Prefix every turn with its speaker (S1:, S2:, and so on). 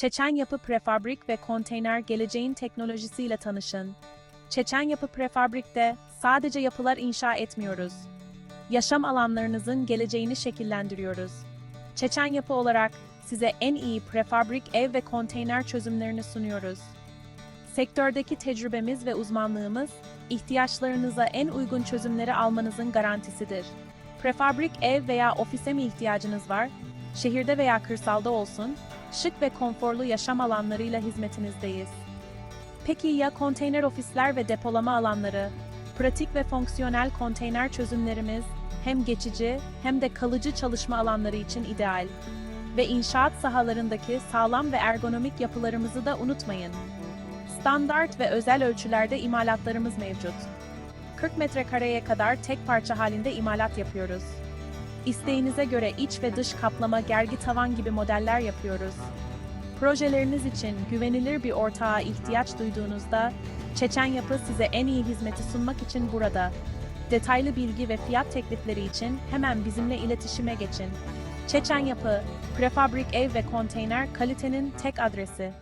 S1: Çeçen Yapı Prefabrik ve Konteyner geleceğin teknolojisiyle tanışın. Çeçen Yapı Prefabrik'te sadece yapılar inşa etmiyoruz. Yaşam alanlarınızın geleceğini şekillendiriyoruz. Çeçen Yapı olarak size en iyi prefabrik ev ve konteyner çözümlerini sunuyoruz. Sektördeki tecrübemiz ve uzmanlığımız, ihtiyaçlarınıza en uygun çözümleri almanızın garantisidir. Prefabrik ev veya ofise mi ihtiyacınız var? Şehirde veya kırsalda olsun, şık ve konforlu yaşam alanlarıyla hizmetinizdeyiz. Peki ya konteyner ofisler ve depolama alanları? Pratik ve fonksiyonel konteyner çözümlerimiz hem geçici hem de kalıcı çalışma alanları için ideal. Ve inşaat sahalarındaki sağlam ve ergonomik yapılarımızı da unutmayın. Standart ve özel ölçülerde imalatlarımız mevcut. 40 metrekareye kadar tek parça halinde imalat yapıyoruz. İsteğinize göre iç ve dış kaplama, gergi tavan gibi modeller yapıyoruz. Projeleriniz için güvenilir bir ortağa ihtiyaç duyduğunuzda, Çeçen Yapı size en iyi hizmeti sunmak için burada. Detaylı bilgi ve fiyat teklifleri için hemen bizimle iletişime geçin. Çeçen Yapı, prefabrik ev ve konteyner kalitenin tek adresi.